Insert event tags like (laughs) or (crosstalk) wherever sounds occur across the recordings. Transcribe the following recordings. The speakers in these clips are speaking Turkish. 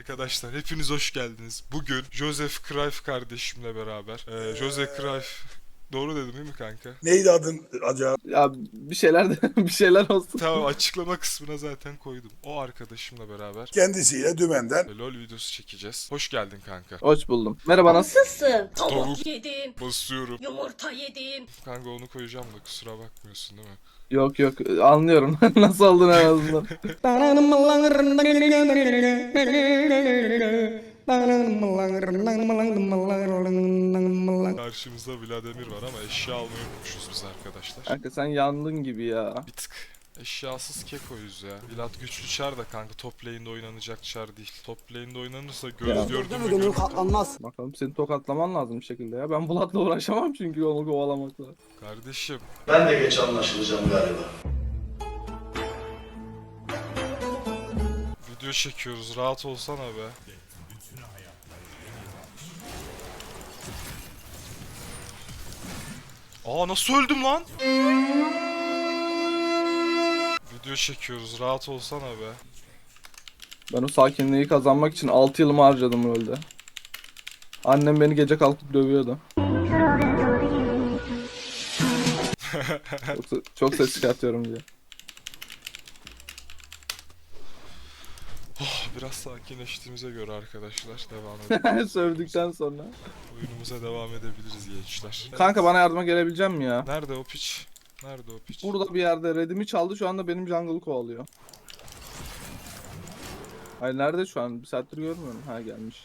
Arkadaşlar hepiniz hoş geldiniz. Bugün Joseph Cruyff kardeşimle beraber. Ee, Joseph Cruyff Doğru dedim değil mi kanka? Neydi adın acaba? Ya bir şeyler de (laughs) bir şeyler olsun. Tamam açıklama kısmına zaten koydum. O arkadaşımla beraber Kendisiyle dümenden. LOL videosu çekeceğiz. Hoş geldin kanka. Hoş buldum. Merhaba nasıl? Nasılsın? Tavuk. Tavuk yedim. Basıyorum. Yumurta yedim. Kanka onu koyacağım da kusura bakmıyorsun değil mi? Yok yok anlıyorum. (laughs) nasıl oldun en azından. Karşımızda Vladimir var ama eşya almayı unutmuşuz biz arkadaşlar. Kanka sen yandın gibi ya. Bir tık eşyasız kekoyuz ya. Vlad güçlü çar da kanka top lane'de oynanacak çar değil. Top lane'de oynanırsa göz Ya. gördün mü gördün. Bakalım seni tokatlaman lazım bir şekilde ya. Ben Bulat'la uğraşamam çünkü onu kovalamakla. Kardeşim Ben de geç anlaşılacağım galiba. video çekiyoruz rahat olsana be. Aa nasıl öldüm lan? Video çekiyoruz rahat olsana be. Ben o sakinliği kazanmak için 6 yılımı harcadım öyle. Annem beni gece kalkıp dövüyordu. çok, çok ses çıkartıyorum diye. Oh, biraz sakinleştiğimize göre arkadaşlar devam (laughs) edelim. Sövdükten sonra. Oyunumuza devam edebiliriz gençler. Kanka bana yardıma gelebilecek mi ya? Nerede o piç? Nerede o piç? Burada bir yerde redimi çaldı şu anda benim jungle'ı kovalıyor. Hayır nerede şu an? Bir saattir görmüyorum. Ha gelmiş.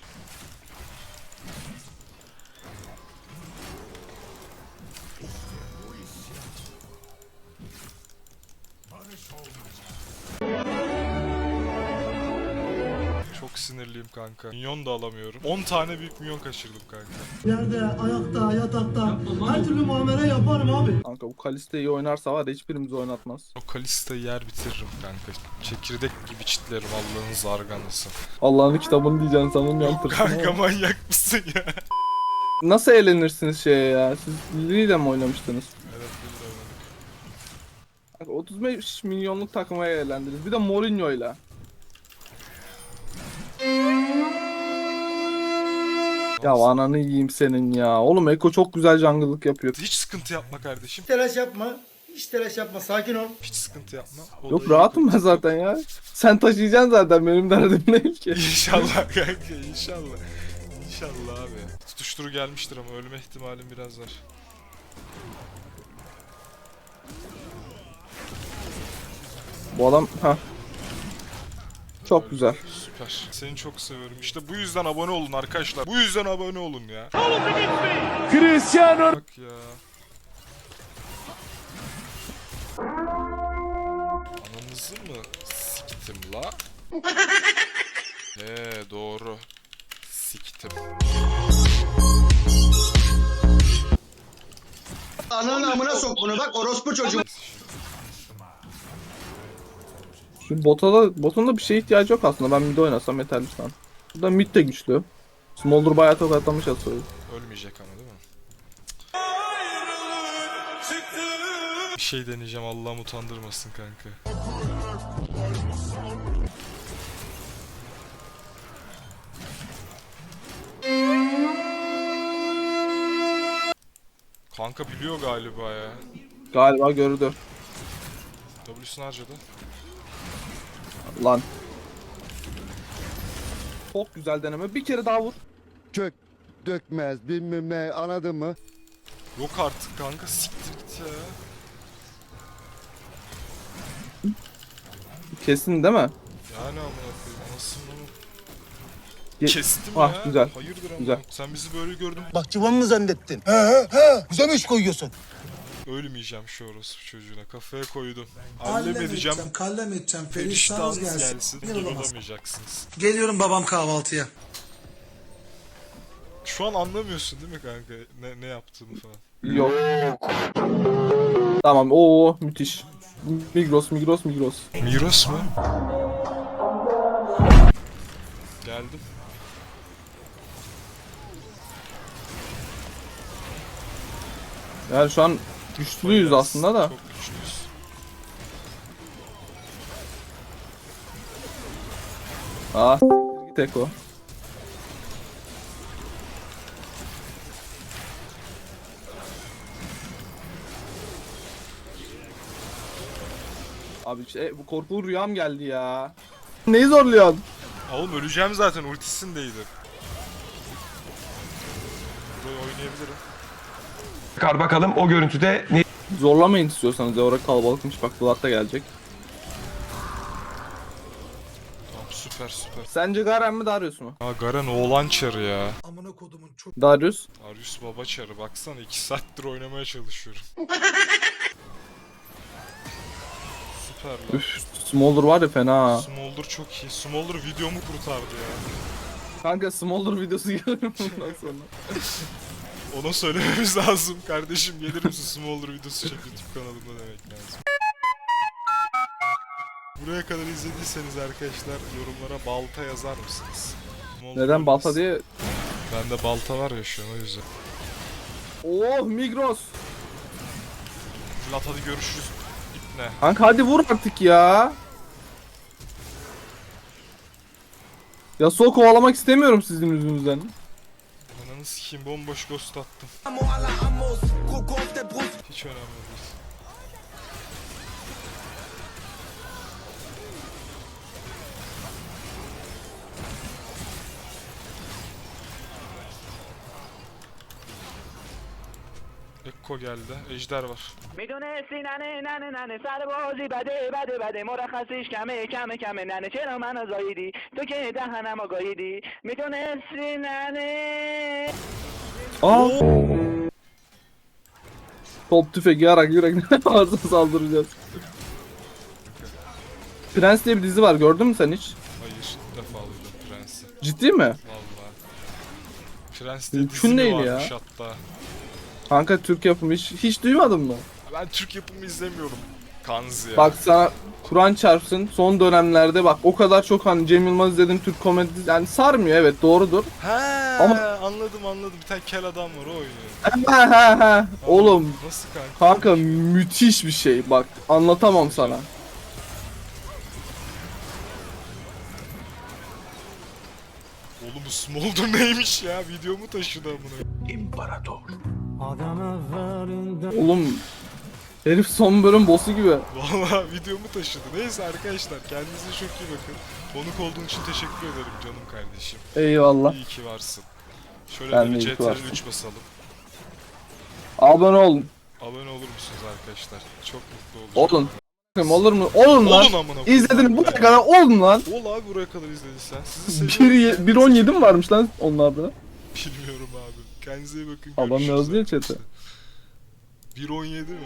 Çok sinirliyim kanka. Minyon da alamıyorum. 10 tane büyük minyon kaçırdım kanka. Yerde, ayakta, yatakta her türlü muamele yaparım abi. Kanka bu Kalista iyi oynarsa var ya hiçbirimizi oynatmaz. O Kalista'yı yer bitiririm kanka. Çekirdek gibi çitlerim Allah'ın zarganası. Allah'ın kitabını diyeceksin sanırım yantırsın. Kanka ama. manyak mısın ya? Nasıl eğlenirsiniz şeye ya? Siz Lily ile mi oynamıştınız? Evet biz de oynadık. Kanka 35 milyonluk takıma eğlendiniz. Bir de Mourinho'yla. Ya ananı yiyeyim senin ya. Oğlum Eko çok güzel jungle'lık yapıyor. Hiç sıkıntı yapma kardeşim. Telaş yapma. Hiç telaş yapma. Sakin ol. Hiç sıkıntı yapma. Yok Olayı- rahatım ben zaten ya. Sen taşıyacaksın zaten benim derdim değil ki. (laughs) İnşallah kanka inşallah. İnşallah abi. Tutuşturu gelmiştir ama ölme ihtimalim biraz var. Bu adam ha. Çok güzel. Süper. Seni çok seviyorum. İşte bu yüzden abone olun arkadaşlar. Bu yüzden abone olun ya. Cristiano. Bak ya. Ananızı mı siktim la? He doğru. Siktim. Ananın amına sok bunu bak orospu çocuğu. Şu bota da, botun da bir şeye ihtiyacı yok aslında. Ben mid oynasam yeterli şu an. Burada mid de güçlü. Smolder bayağı tokatlamış Aso'yu. Ölmeyecek ama değil mi? Bir şey deneyeceğim Allah'ım utandırmasın kanka. Kanka biliyor galiba ya. Galiba gördü. W'sunu harcadı. Lan. Çok güzel deneme. Bir kere daha vur. kök dökmez bilmem ne anladın mı? Yok artık kanka siktir git ya. Kesin değil mi? Yani amına koyayım mı? Ge- Kestim Ah, ya. güzel. Hayırdır ama. Güzel. Sen bizi böyle gördün. Bak çıvan mı zannettin? He he he. Bize mi iş koyuyorsun? Ölmeyeceğim şu orospu çocuğuna. Kafaya koydum. Allem edeceğim. kallem edeceğim. Periştahınız gelsin. Durulamayacaksınız. Geliyorum babam kahvaltıya. Şu an anlamıyorsun değil mi kanka ne, ne yaptığımı falan. Yok. Tamam. Oo müthiş. Migros, Migros, Migros. Miros mu? Geldim. Yani şu an güçlüyüz aslında da. Çok güçlüyüz. Ah. siktir git. tek o. Abi şey, bu korkulu rüyam geldi ya. Neyi zorluyorsun? Oğlum öleceğim zaten ultisindeydi. Burayı oynayabilirim. Kar bakalım o görüntüde ne Zorlamayın istiyorsanız ya orada kalabalıkmış bak Vlad da gelecek. Tamam süper süper. Sence Garen mi Darius mu? Aa Garen oğlan çarı ya. Amına kodumun çok Darius. Arius baba çarı baksana 2 saattir oynamaya çalışıyorum. süper lan. Üf, Smolder var ya fena. Smolder çok iyi. Smolder videomu kurtardı ya. Kanka Smolder videosu (laughs) gelirim bundan sonra. Ona söylememiz (laughs) lazım. Kardeşim gelir misin Smolder videosu çek YouTube kanalımda demek lazım. Buraya kadar izlediyseniz arkadaşlar yorumlara balta yazar mısınız? Smolder Neden balta diye? Bende balta var ya şu an o yüzden. Oh Migros. Vlad hadi görüşürüz. İpne. Kanka hadi vur artık ya. Ya sol kovalamak istemiyorum sizin yüzünüzden. Ananı sikeyim bomboş ghost attım. Hiç önemli değil. Ekko geldi. Ejder var. میدونستی ننه ننه ننه سر بازی بده بده بده مرخصیش کمه کمه کمه ننه چرا منو زاییدی تو که دهنم گاییدی میدونستی ننه Aa. Top tüfek yarak yürek (laughs) ne varsa saldıracağız. Prens diye bir dizi var gördün mü sen hiç? Hayır ilk defa duydum Prens'i. Ciddi mi? Vallahi. Prens diye Mümkün dizi mi değil ya. varmış hatta. Kanka Türk yapımı hiç, hiç duymadın mı? Ben Türk yapımı izlemiyorum. Kanzi ya. Bak sana Kur'an çarpsın son dönemlerde bak o kadar çok hani Cem Yılmaz izledim Türk komedi yani sarmıyor evet doğrudur. He Ama- anladım anladım. Bir tane kel adam var o oynuyor. Ha ha ha. Oğlum Nasıl kanka? kanka müthiş bir şey bak anlatamam sana. Oğlum bu Smolder neymiş ya? Videomu taşıdı amına. Oğlum herif son bölüm boss'u gibi. Vallahi videomu taşıdı. Neyse arkadaşlar kendinize çok iyi bakın. Konuk olduğun için teşekkür ederim canım kardeşim. Eyvallah. İyi ki varsın. Şöyle Ben bir CTRL varsın. 3 basalım. Abone olun. Abone olur musunuz arkadaşlar? Çok mutlu olacağım. Olun. Bakayım Olur mu? Olun lan. Olun amına koyayım. İzledin buraya kadar olun lan. Ol abi buraya kadar izlediysen. Sizi seviyorum. 1 1.17 mi varmış lan onlarda? Bilmiyorum abi. Kendinize iyi bakın. Adam görüşürüz yazdı ya chat'e. arkadaşlar. 1.17 mi?